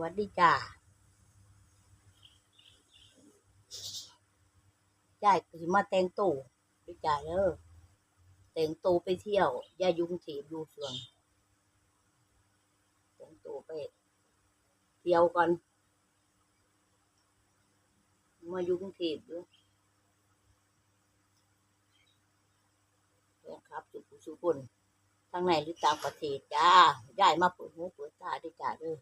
วัสดีจ้าย่ายสิมาแต่งตู้ด้วยจ้าเด้อแต่งตู้ไปเที่ยวย่ายุงถีบอยู่ส่วนแต่งตู้ไปเที่ยวก่อนมายุงถีบด้วยครับสุขุสุขุนทางไหนหรือต่างประเทศจ้าย่ายมาเปิดหูเปิดตาด้วยจ้าเด้อ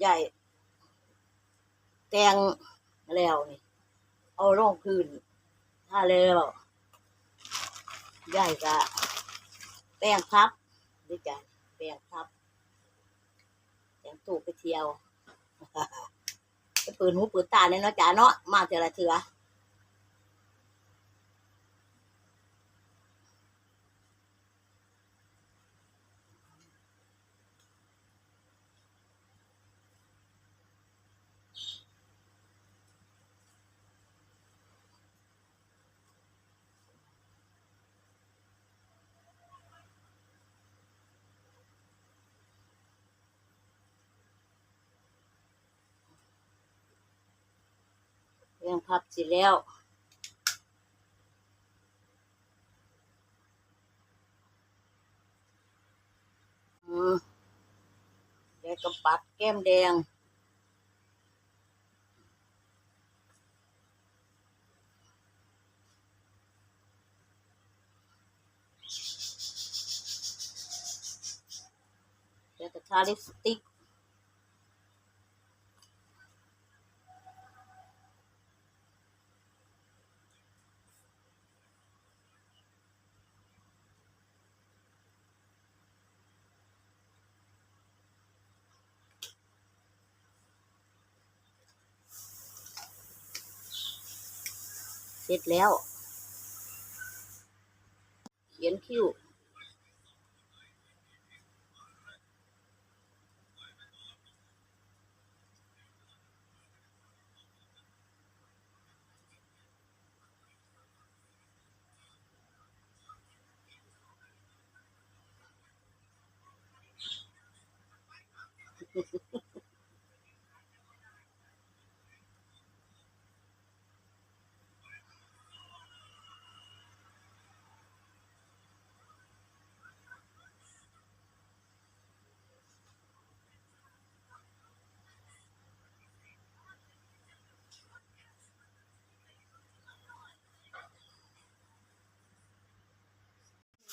ใหญ่ แตงแล้วนี่ เอาลงคืนถ้าแล้วใหญ่ก็แป้งพับด้วยกันแป้งพับแตงตูกไปเที่ยวไปเปิดหูเปิดตาเนี่ยเนาะจ๋าเนาะมาเจอละเถือ พับสร็จแล้วอืมแกก็ปัดแก้มแดงแล้วก็ทาลิปสติก เสร็จแล้ว เขียนคิ้ว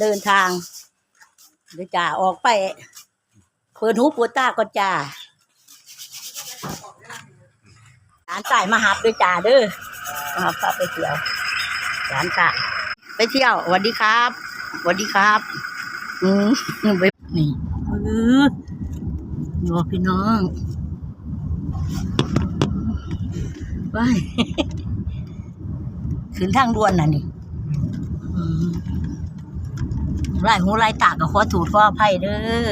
เดินทางเดี๋ยวจ่าออกไป เปิดหูเปิดตาก่อนจ่าหลานตายมาหับด้วยจ่าเด้อมาหับพาไปเที่ยวหลานตาไปเที่ยวสวัสดีครับสวัสดีครับ อืมไปนี่เออโยพี่น้องไปขึ้นทางด่วนน่ะนี่ อืมไล่หูไล่ตากับขอถูกขออภัยเด้อ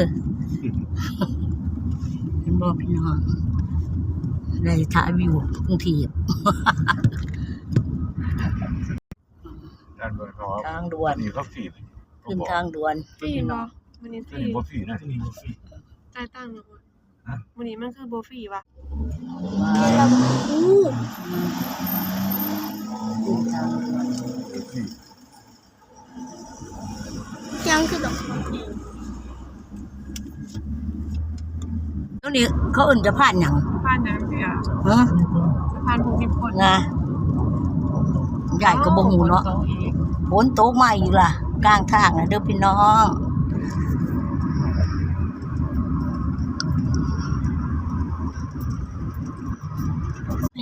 เป็นบ่พี่น้องได้ถ่ายวิวกรุงเทพด้านบนเขาทางด่วนนี่เขาฟีดขึ้นทางด่วนฟรีเนาะวันนี้ฟที่รีนี่บ่ฟีดนะที่นี่บ่ฟีดจ่ายตังค์นะคุณฮะวันนี้มันคือโบฟรีวะขึ้ ยังคือดอกตรงนี้เขาเอื่นจะผ่านหยังสะพานน้ำเสียฮะสะพานภูมิพลงาใหญ่กระบหูเนาะฝนตกมาอีกล่ะกลางทางนะเด้อพี่น้อง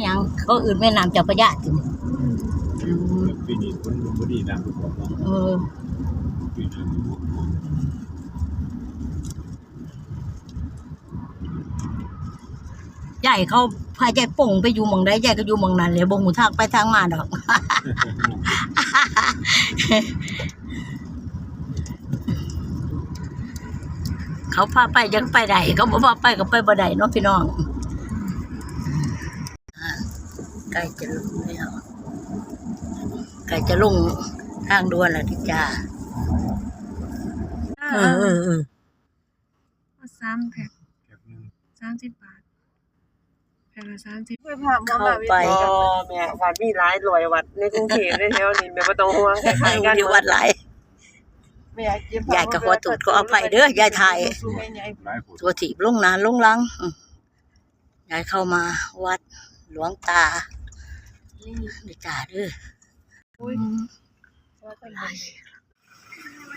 หยังเขาอื่นแม่น้ำเจ้าพระยาจิอืมปีนี้คนบ่ดีนะทุกคนเออปีนี้บ่บ่ ใหญ่เขาพายใจป่งไปอยู่เมืองใดใหญ่ก็อยู่เมืองนั้นเลยบ่หูทางไปทางมาดอก เขาพาไปยังไปได้เขาบอกว่าไปก็ไปบ่ได้เนาะพี่น้องใกล้จะลงแล้วใกล้จะลงทางด่วนแล้วที่จ้า เอเอออเออเออเอาสามแพ็คแคบหนึงสามสิบบาทแพ็คละสามสิบไปพาหมอเข้ามาวิไปอ๋อแม่วัดมีหลายรวยวัดในกรุงเทพในแถวนี้แม่บ่ต้องห่วงคล้ายๆกันอยู่วัดหลายแม่เก็บยายก็ขอโทษขออภัยเด้อยายถ่ายสู้แม่ใหญ่หลายคนตัวถีบลงนานลงหลังอืมยายเข้ามาวัดหลวงตานี่จ้าเด้อ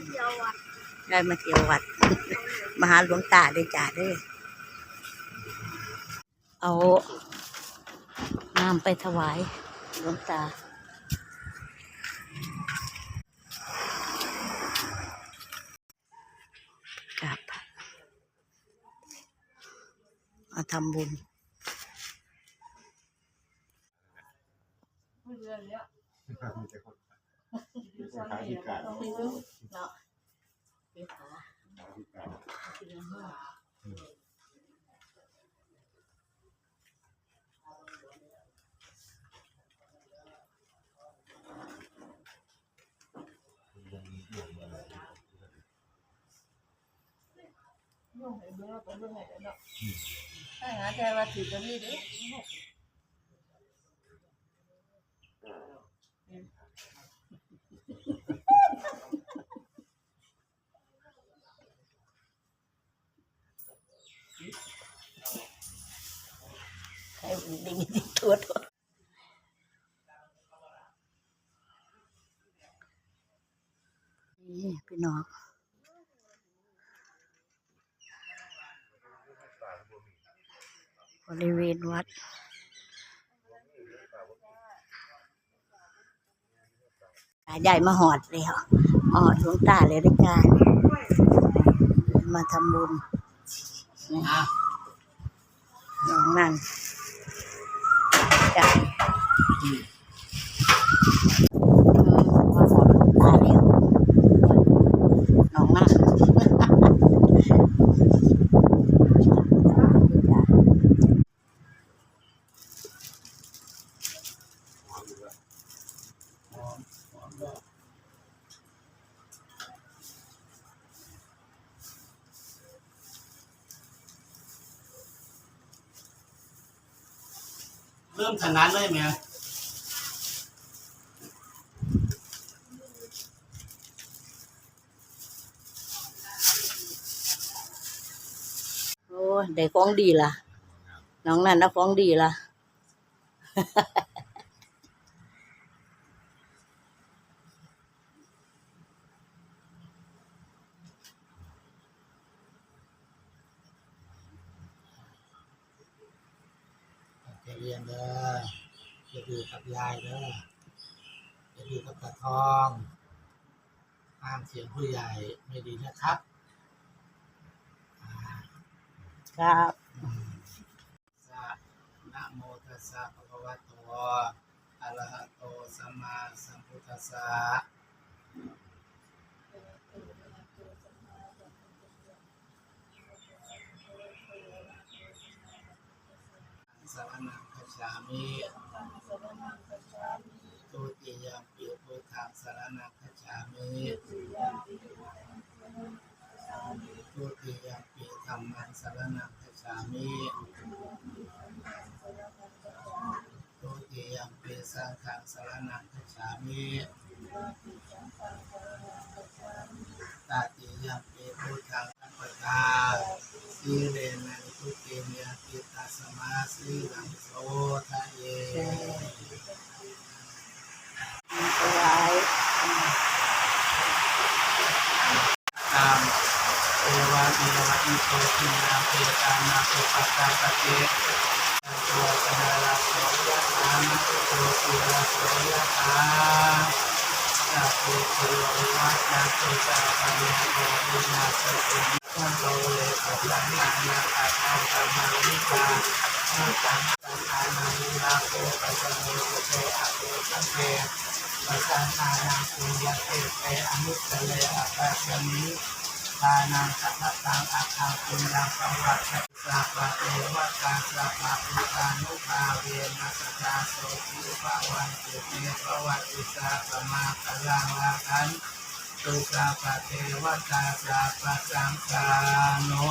อืมยายมาเที่ยววัด มาหาหลวงตาเด้อจ้าเด้อเอาน้ำไปถวายหลวงตาครับมาทำบุญมีแต่คนขายที่การเนาะเดี๋ยวขาขายที่การถ้าหาใจว่าถือจะมีเด้ใครได้ยินตัวตัวนี่พี่น้องบริเวณวัดใหญ่มาหอดแล้วมาหอดหลวงตาเลยด้วยกันมาทำบุญนี่น้องนั่น จ้ะ เริ่มขนาดเลยไหมโอ้ยได้ของดีล่ะ น้องนั่นนะของดีล่ะ จะเรียนเด้อจะดูกับยายเด้อจะดูกับตาทองห้ามเสียงผู้ใหญ่ไม่ดีนะครับอ่าครับอืมสะนะโมตัสสะภะคะวะโตอะระหะโตสัมมาสัมพุทธัสสะสารนังคัจ ฉามิตุติยามปิพุทธังสารนังคัจามิตุติยามปิธัมมังสารนังคัจามิตุติยามปิสังฆังสารนังคัจามิตติยามปิพุทธังอัปปตาสีเรนังทุติยม ปิตัสสมาสีลังโสทะเยถวายตามเอวาเอ วะอิโตทินาเปตานาเปปัสสะปะเตตัวสนาลาโสยะตานะตัวสุราโสยะตาสัพเพเทวะจันตุสัพพะยะโตวินาเลกัสสังนานาอัตตาธรานิกางสังอานานิลาโกปัสสะโมสุเตอะโตสังเทปัสสะนานาปุญญเตเตอนุตตะเลอะปัสสมิทานังสัพพะตังอัคคังปุญญังสวัสดิ์สัพพะเทวตาสัพพะพุทธานุภาเวนัสตาโสติภาวันตุเตภวัติสาสมาพลังลาคัน ตุสัพพะเทวตาสัพพะสังฆานุ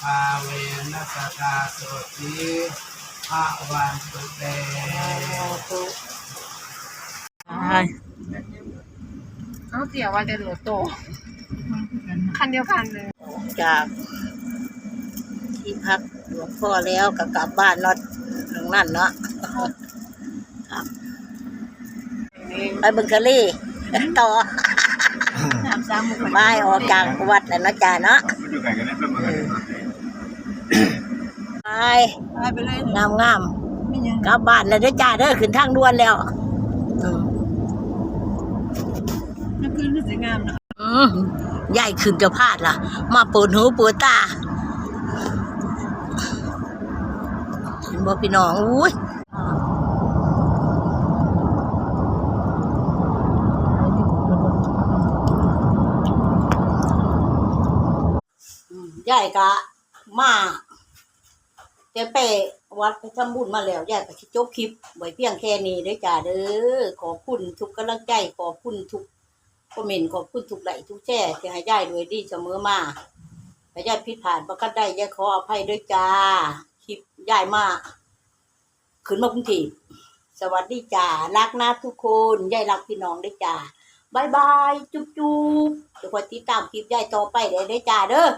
ภาเวนัสตาโสติภาวันตุเตเอาเตี๋ยวว่าจะเหลือโต คันเดียวกันเลย จากที่พักหลวงพ่อแล้วก็กลับบ้านเนาะทางนั่นเนาะครับไปเบึงทะเลต่อ สามสามหมู่ไม่ออกจากวัดแล้วเนาะจ้าเนาะมันอยู่ไกลกันได้เพิ่มมากันไปไปไปเลยงามงามไม่ยังๆกลับบ้านแล้วเด้อจ้าเด้อขึ้นทางด่วนแล้วอืมน้ำขึ้นสวยงามนะอืมใหญ่ขึ้นจะพลาดล่ะ มาเปิดหูเปิดตาเห็นบ่พี่น้องอุ้ย ยายกะมาเจะไปวัดไปทำบุญมาแล้วยายก็จบคลิปไว้เพียงแค่นี้ด้อจ้าเด้อขอบคุณทุกกำลังใจขอบคุณทุกคอมเมนต์ขอบคุณทุกไหลทุกแช่ที่ให้ยายด้วยดีเสมอมาแต่ยายผิดผ่านประกันได้ยายขออภัยด้วยจ้าคลิปยายมาขึ้นมากรุงเทพสวัสดีจ้ารักนะทุกคนยายรักพี่น้องด้วยจ้าบายบายจุ๊บจุ๊บเดี๋ยวคอยติดตามคลิปยายต่อไปเด้อเด้อจ้าเด้อ